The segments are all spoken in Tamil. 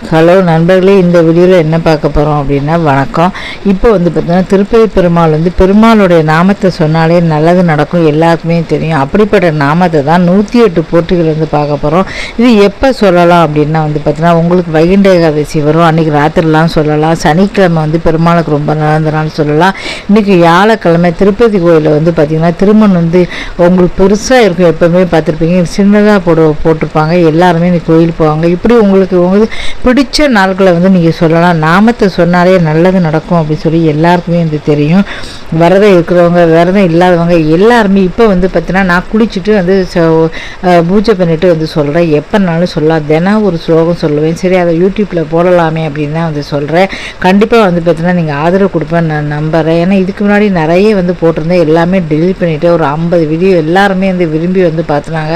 ஹலோ நண்பர்களே இந்த வீடியோவில் என்ன பார்க்க போகிறோம் அப்படின்னா வணக்கம். இப்போ வந்து பார்த்தீங்கன்னா திருப்பதி பெருமாள் வந்து பெருமாளுடைய நாமத்தை சொன்னாலே நல்லது நடக்கும் எல்லாருக்குமே தெரியும். அப்படிப்பட்ட நாமத்தை தான் நூற்றி எட்டு போட்டிகள் வந்து பார்க்க போகிறோம் இது எப்போ சொல்லலாம் அப்படின்னா வந்து பார்த்தீங்கன்னா உங்களுக்கு வைகுண்ட ஏகாதசி வரும். அன்றைக்கி ராத்திரிலாம் சொல்லலாம். சனிக்கிழமை வந்து பெருமாளுக்கு ரொம்ப நடந்த நாள் சொல்லலாம். இன்றைக்கி வியாழக்கிழமை திருப்பதி கோயிலில் வந்து பார்த்திங்கன்னா திருமண் வந்து உங்களுக்கு பெருசாக இருக்கும். எப்போவுமே பார்த்துருப்பீங்க. சின்னதாக போடு போட்டிருப்பாங்க. எல்லாருமே இன்னைக்கு கோயில் போவாங்க. இப்படி உங்களுக்கு உங்களுக்கு பிடிச்ச நாட்களை வந்து நீங்கள் சொல்லலாம். நாமத்தை சொன்னாலே நல்லது நடக்கும் அப்படின்னு சொல்லி எல்லாருக்குமே வந்து தெரியும். விரதம் இருக்கிறவங்க விரதம் இல்லாதவங்க எல்லாருமே இப்போ வந்து பார்த்தீங்கன்னா நான் குளிச்சுட்டு வந்து பூஜை பண்ணிவிட்டு வந்து சொல்கிறேன் எப்போனாலும் சொல்லலாம். தினம் ஒரு ஸ்லோகம் சொல்லுவேன். சரி அதை யூடியூப்பில் போடலாமே அப்படின்னு தான் வந்து சொல்கிறேன் கண்டிப்பாக வந்து பார்த்தீங்கன்னா நீங்கள் ஆதரவு கொடுப்பேன் நான் நம்புகிறேன் ஏன்னா இதுக்கு முன்னாடி நிறைய வந்து போட்டிருந்தேன். எல்லாமே டெலிட் பண்ணிவிட்டு ஒரு ஐம்பது வீடியோ எல்லாருமே வந்து விரும்பி வந்து பார்த்துனாங்க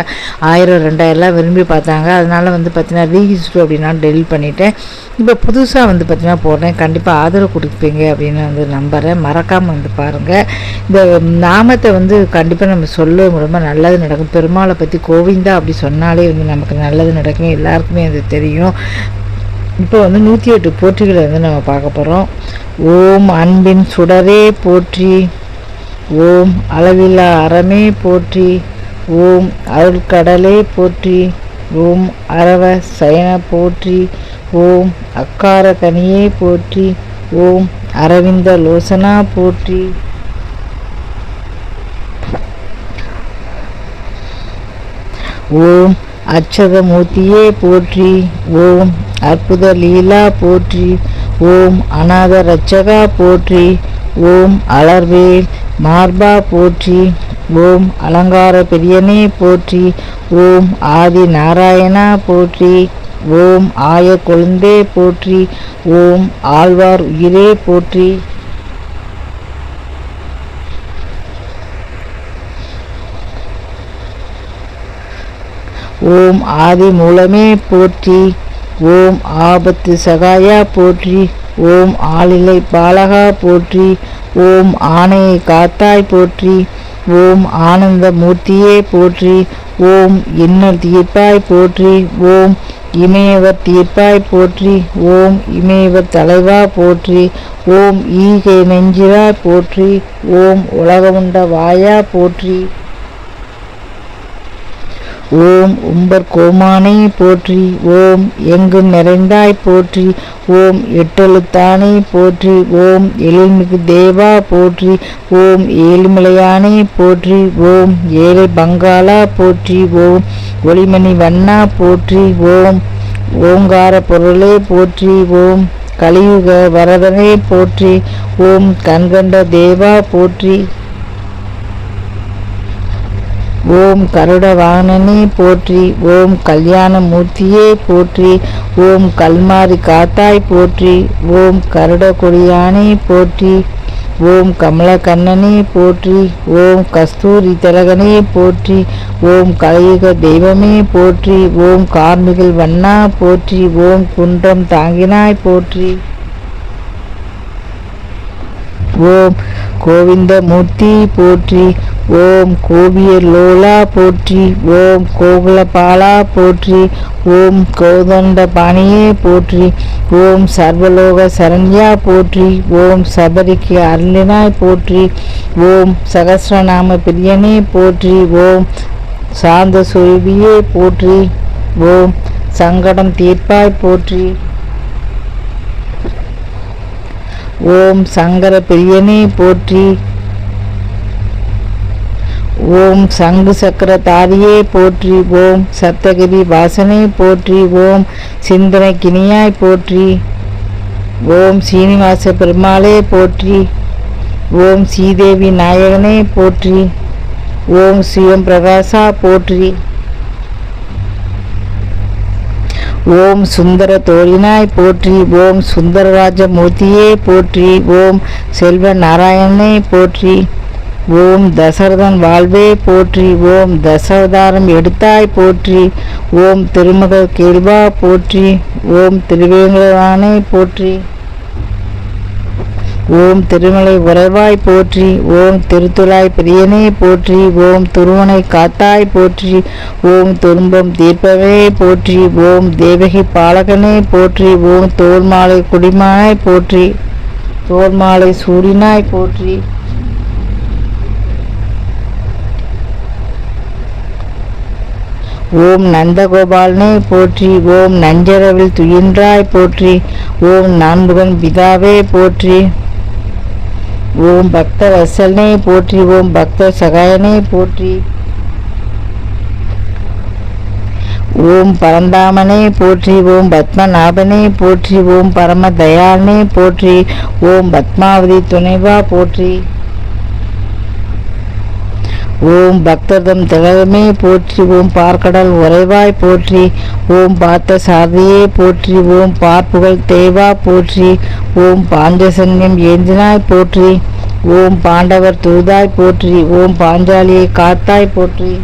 ஆயிரம் ரெண்டாயிரம்லாம் விரும்பி பார்த்தாங்க அதனால வந்து பார்த்தீங்கன்னா ரீஹிஸ்டோ அப்படின்னா டெலிட் பண்ணிட்டேன். இப்போ புதுசாக வந்து பார்த்தீங்கன்னா போடுறேன். கண்டிப்பாக ஆதரவு கொடுப்பீங்க அப்படின்னு வந்து நம்புகிறேன் மறக்காமல் வந்து பாருங்கள் இந்த நாமத்தை வந்து கண்டிப்பாக நம்ம சொல்ல ரொம்ப நல்லது நடக்கும். பெருமாளை பற்றி கோவிந்தா அப்படி சொன்னாலே வந்து நமக்கு நல்லது நடக்கும். எல்லாருக்குமே அது தெரியும். இப்போ வந்து நூற்றி எட்டு போற்றிகளை வந்து நம்ம பார்க்க போகிறோம் ஓம் அன்பின் சுடரே போற்றி. ஓம் அளவில்லா அறமே போற்றி. ஓம் அருள்கடலே போற்றி. ஓம் அரவ சயன போற்றி. ஓம் அக்கார கனியே போற்றி ஓம் அரவிந்த லோசனா போற்றி. ஓம் அச்சதமூர்த்தியே போற்றி ஓம் அற்புத லீலா போற்றி ஓம் அநாத ரட்சகா போற்றி ஓம் அலர்வேல் மார்பா போற்றி ஓம் அலங்கார பெரியனே போற்றி ஓம் ஆதி நாராயணா போற்றி. ஓம் ஆய கொழுந்தே போற்றி ஓம் ஆழ்வார் உயிரே போற்றி. ஓம் ஆதி மூலமே போற்றி ஓம் ஆபத்து சகாயா போற்றி ஓம் ஆளிலை பாலகா போற்றி ஓம் ஆணையை காத்தாய் போற்றி ஓம் ஆனந்த மூர்த்தியே போற்றி ஓம் இன்னர் தீர்ப்பாய் போற்றி ஓம் இமயவர் தீர்ப்பாய் போற்றி ஓம் இமயவர் தலைவா போற்றி ஓம் ஈகை நெஞ்சிராய் போற்றி ஓம் உலகமுண்ட வாயா போற்றி. ஓம் உம்பர் கோமானை போற்றி ஓம் எங்கும் நிறைந்தாய் போற்றி ஓம் எட்டெழுத்தானை போற்றி ஓம் எழில்மிகு தேவா போற்றி ஓம் ஏழுமலையானை போற்றி ஓம் ஏழை பங்காளா போற்றி ஓம் ஒளிமணி வண்ணா போற்றி ஓம். ஓங்கார பொருளே போற்றி ஓம். கலியுக வரதனே போற்றி ஓம். கண்கண்ட தேவா போற்றி ஓம். கருடவாகனனே போற்றி ஓம். கல்யாண மூர்த்தியே போற்றி ஓம். கல்மாரி காத்தாய் போற்றி ஓம். கருட கொடியானே போற்றி ஓம் கமலக்கண்ணனே போற்றி ஓம் கஸ்தூரி திலகனே போற்றி ஓம் கலையுக தெய்வமே போற்றி ஓம் கார்மிகள் வண்ணா போற்றி ஓம் குன்றம் தாங்கினாய் போற்றி. ஓம் கோவிந்த மூர்த்தி போற்றி ஓம் கோவியர் லோலா போற்றி ஓம் கோகுலபாலா போற்றி ஓம் கோதண்ட பாணியே போற்றி ஓம் சர்வலோக சரண்யா போற்றி ஓம் சபரிக்கு அருளினாய் போற்றி ஓம் சகசிரநாம பிரியனே போற்றி ஓம் சாந்த சுரபியே போற்றி ஓம் சங்கடம் தீர்ப்பாய் போற்றி ஓம் சங்கர பிரியனே போற்றி ஓம் சங்கு சக்கர தாரியே போற்றி ஓம் சப்தகிரி வாசனை போற்றி ஓம் சிந்தனை கிணியாய் போற்றி ஓம் சீனிவாச பெருமாளே போற்றி ஓம் ஸ்ரீதேவி நாயகனே போற்றி ஓம் சிவம் பிரகாசா போற்றி ஓம் சுந்தர தோழினாய் போற்றி ஓம் சுந்தரராஜ மூர்த்தியே போற்றி ஓம் செல்வ நாராயணனே போற்றி ஓம் தசரதன் வாழ்வே போற்றி ஓம் தசவதாரம் எடுத்தாய் போற்றி ஓம் திருமக கேள்வா போற்றி ஓம் திருவேங்கடானே போற்றி ஓம் திருமலை உறைவாய் போற்றி ஓம் திருத்துழாய் பிரியனே போற்றி ஓம் துருவனை காத்தாய் போற்றி ஓம் துன்பம் தீர்ப்பவே போற்றி ஓம் தேவகி பாலகனே போற்றி ஓம் தோல்மாலை குடிமானாய் போற்றி தோல்மாலை சூடினாய் போற்றி ஓம் நந்தகோபாலனே போற்றி ஓம் நஞ்சரவில் துயின்றாய் போற்றி ஓம் நான்முகன் பிதாவே போற்றி. ஓம் பக்த வசல்னே போற்றி ஓம் பக்த சகாயனே போற்றி. ஓம் பரந்தாமனே போற்றி ஓம் பத்மநாபனே போற்றி ஓம் பரம தயாளனே போற்றி ஓம் பத்மாவதி துணைவா போற்றி. ஓம் பக்தர்தம் திலகமே போற்றி ஓம் பார்க்கடல் உறைவாய் போற்றி ஓம் பார்த்த சாதியே போற்றி ஓம் பார்ப்புகள் தேவா போற்றி ஓம் பாஞ்சசன்யம் ஏந்தினாய் போற்றி ஓம் பாண்டவர் தூதாய் போற்றி ஓம் பாஞ்சாலியை காத்தாய் போற்றி.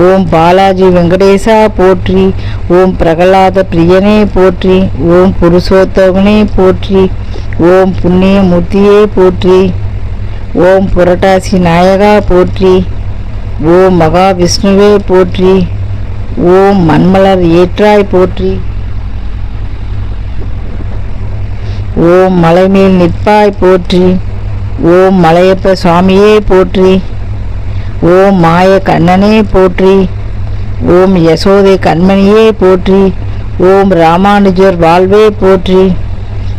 ஓம் பாலாஜி வெங்கடேசா போற்றி ஓம் பிரகலாத பிரியனே போற்றி ஓம் புருஷோத்தமனே போற்றி ஓம் புண்ணியமூர்த்தியே போற்றி ஓம் புரட்டாசி நாயகா போற்றி ஓம் மகாவிஷ்ணுவே போற்றி ஓம் மண்மலர் ஏற்றாய் போற்றி ஓம் மலைமேல் நிற்பாய் போற்றி ஓம் மலையப்ப சுவாமியே போற்றி ஓம் மாய கண்ணனே போற்றி. ஓம் யசோதை கண்மணியே போற்றி. ஓம் ராமானுஜர் வாழ்வே போற்றி.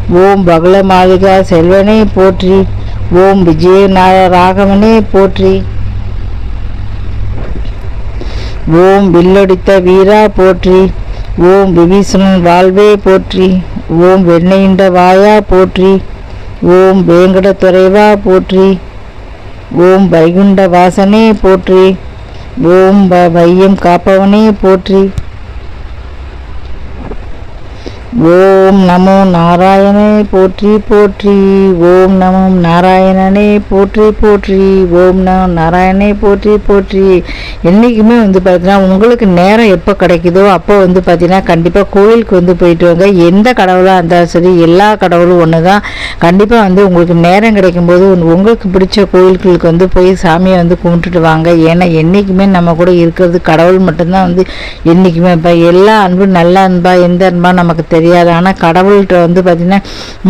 ஓம் பகல மாளிகா செல்வனே போற்றி. ஓம் விஜயநாய ராகவனே போற்றி. ஓம் வில்லொடித்த வீரா போற்றி. ஓம் விபீஷணன் வாழ்வே போற்றி. ஓம் வெண்ணையின்ற வாயா போற்றி. ஓம் வேங்கட துறைவா போற்றி. ஓம் வைகுண்ட வாசனே போற்றி. ஓம் வையம் காப்பவனே போற்றி. ஓம் நமோ நாராயணே போற்றி போற்றி. ஓம் நமோ நாராயணனே போற்றி போற்றி. ஓம் நமோ நாராயணே போற்றி போற்றி. என்றைக்குமே வந்து பார்த்தீங்கன்னா உங்களுக்கு நேரம் எப்போ கிடைக்குதோ அப்போ வந்து பார்த்தீங்கன்னா கண்டிப்பாக கோயிலுக்கு வந்து போயிட்டு வாங்க. எந்த கடவுளாக இருந்தாலும் சரி எல்லா கடவுளும் ஒன்று தான் கண்டிப்பாக வந்து உங்களுக்கு நேரம் கிடைக்கும்போது உங்களுக்கு பிடிச்ச கோயில்களுக்கு வந்து போய் சாமியை வந்து கும்பிட்டுட்டு வாங்க. ஏன்னா என்றைக்குமே நம்ம கூட இருக்கிறது கடவுள் மட்டும்தான் வந்து என்றைக்குமே இப்போ எல்லா அன்பும் நல்ல அன்பா எந்த அன்பா நமக்கு தெரியும். தெரியாது. ஆனால் கடவுள்கிட்ட வந்து பார்த்திங்கன்னா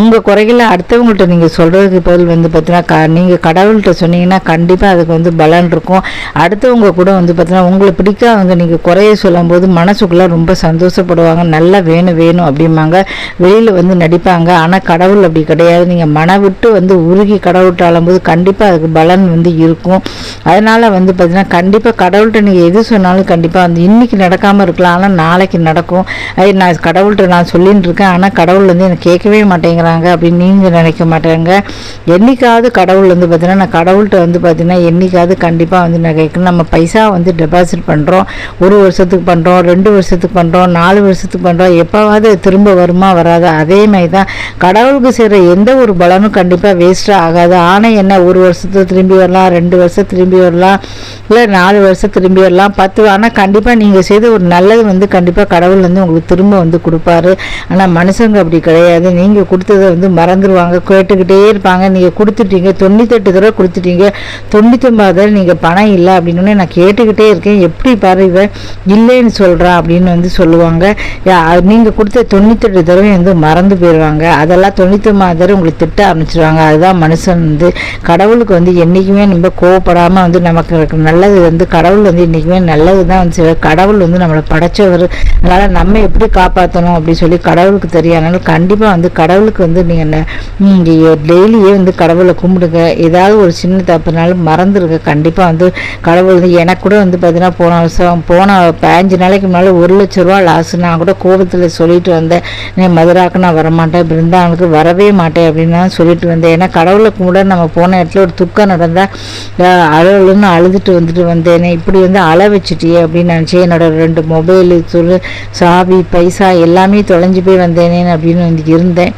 உங்கள் குறைகளை அடுத்தவங்கள்ட்ட நீங்கள் சொல்கிறதுக்கு பதில் வந்து பார்த்தீங்கன்னா க நீங்கள் கடவுள்கிட்ட சொன்னீங்கன்னா கண்டிப்பாக அதுக்கு வந்து பலன் இருக்கும். அடுத்தவங்க கூட வந்து பார்த்தீங்கன்னா உங்களை பிடிக்காதவங்க நீங்கள் குறைய சொல்லும்போது மனசுக்குள்ளே ரொம்ப சந்தோஷப்படுவாங்க. நல்லா வேணும் வேணும் அப்படிம்பாங்க. வெளியில் வந்து நடிப்பாங்க. ஆனால் கடவுள் அப்படி கிடையாது. நீங்கள் மன விட்டு வந்து உருகி கடவுள்கிட்ட ஆளும்போது கண்டிப்பாக அதுக்கு பலன் வந்து இருக்கும். அதனால் வந்து பார்த்தீங்கன்னா கண்டிப்பாக கடவுள்கிட்ட நீங்கள் எது சொன்னாலும் கண்டிப்பாக வந்து இன்றைக்கி நடக்காமல் இருக்கலாம். ஆனால் நாளைக்கு நடக்கும். அது நான் கடவுள்கிட்ட நான் சொல்லி சொல்லின்னு இருக்கேன் ஆனால் கடவுள் வந்து எனக்கு கேட்கவே மாட்டேங்கிறாங்க அப்படின்னு நீங்கள் நினைக்க மாட்டேங்க. என்றைக்காவது கடவுள் வந்து பார்த்தீங்கன்னா நான் கடவுள்கிட்ட வந்து பார்த்தீங்கன்னா என்றைக்காவது கண்டிப்பாக வந்து நான் கேட்கணும். நம்ம பைசா வந்து டெபாசிட் பண்ணுறோம் ஒரு வருஷத்துக்கு பண்ணுறோம் ரெண்டு வருஷத்துக்கு பண்ணுறோம் நாலு வருஷத்துக்கு பண்ணுறோம் எப்போவாவது திரும்ப வருமா வராது? அதே மாதிரி தான் கடவுளுக்கு செய்கிற எந்த ஒரு பலனும் கண்டிப்பாக வேஸ்ட்டாக ஆகாது. ஆனால் என்ன ஒரு வருஷத்துக்கு திரும்பி வரலாம் ரெண்டு வருஷம் திரும்பி வரலாம் இல்லை நாலு வருஷம் திரும்பி வரலாம் பத்து ஆனால் கண்டிப்பாக நீங்கள் செய்த ஒரு நல்லது வந்து கண்டிப்பாக கடவுள் வந்து உங்களுக்கு திரும்ப வந்து கொடுப்பாரு. ஆனால் மனுஷங்க அப்படி கிடையாது. நீங்கள் கொடுத்ததை வந்து மறந்துடுவாங்க கேட்டுக்கிட்டே இருப்பாங்க. நீங்கள் கொடுத்துட்டீங்க. தொண்ணூத்தெட்டு தடவை கொடுத்துட்டீங்க. தொண்ணூத்தொம்பது தடவை நீங்கள் பணம் இல்லை அப்படின்னு நான் கேட்டுக்கிட்டே இருக்கேன். எப்படி பாரு இவன் இல்லைன்னு சொல்கிறான் அப்படின்னு வந்து சொல்லுவாங்க. நீங்கள் கொடுத்த தொண்ணூத்தெட்டு தடவை வந்து மறந்து போயிடுவாங்க அதெல்லாம் தொண்ணூத்தொம்பது தடவை உங்களுக்கு திட்ட ஆரம்பிச்சிருவாங்க. அதுதான் மனுஷன் வந்து கடவுளுக்கு வந்து என்றைக்குமே நம்ம கோவப்படாமல் வந்து நமக்கு நல்லது வந்து கடவுள் வந்து என்றைக்குமே நல்லது தான் வந்து கடவுள் வந்து நம்மளை படைச்சவர். அதனால் நம்ம எப்படி காப்பாற்றணும் அப்படின்னு சொல்லி கடவுளுக்கு தெரியும். அதனால் கண்டிப்பாக வந்து கடவுளுக்கு வந்து நீங்கள் டெய்லியே வந்து கடவுளை கும்பிடுங்க. ஏதாவது ஒரு சின்ன தப்புனாலும் மறந்துருங்க. கண்டிப்பாக வந்து கடவுள் வந்து எனக்கு கூட வந்து பார்த்தீங்கன்னா போன வருஷம் போன பதினஞ்சு நாளைக்கு முன்னால் ஒரு லட்ச ரூபா லாஸ் நான் கூட கோபத்தில் சொல்லிட்டு வந்தேன். நீ மதுராக்கு நான் வரமாட்டேன். பிருந்தாவனுக்கு வரவே மாட்டேன். அப்படின்னு நான் சொல்லிட்டு வந்தேன். ஏன்னா கடவுளை கும்பிட நம்ம போன இடத்துல ஒரு துக்கம் நடந்தால் அழுன்னு அழுதுட்டு வந்துட்டு வந்தேனே. இப்படி வந்து அழ வச்சுட்டியே. அப்படின்னு நினச்சி என்னோட ரெண்டு மொபைலு சொல்லு சாவி பைசா எல்லாமே தொலைஞ்சு போய் வந்தேனே அப்படின்னு வந்து இருந்தேன்.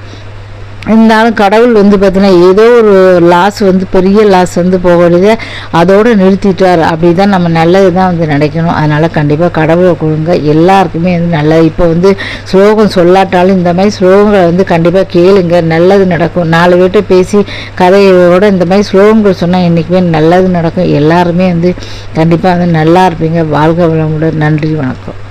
இருந்தாலும் கடவுள் வந்து பார்த்தீங்கன்னா ஏதோ ஒரு லாஸ் வந்து பெரிய லாஸ் வந்து போக வேண்டியதை அதோடு நிறுத்திட்டார். அப்படி தான் நம்ம நல்லது தான் வந்து நினைக்கணும். அதனால் கண்டிப்பாக கடவுளை கொடுங்க. எல்லாருக்குமே வந்து நல்லது. இப்போ வந்து ஸ்லோகம் சொல்லாட்டாலும் இந்த மாதிரி ஸ்லோகங்களை வந்து கண்டிப்பாக கேளுங்க. நல்லது நடக்கும். நாலு பேர்கிட்ட பேசி கதையோட இந்த மாதிரி ஸ்லோகங்கள் சொன்னால் என்றைக்குமே நல்லது நடக்கும். எல்லாருமே வந்து கண்டிப்பாக வந்து நல்லா இருப்பீங்க. வாழ்க வளமுடன். நன்றி வணக்கம்.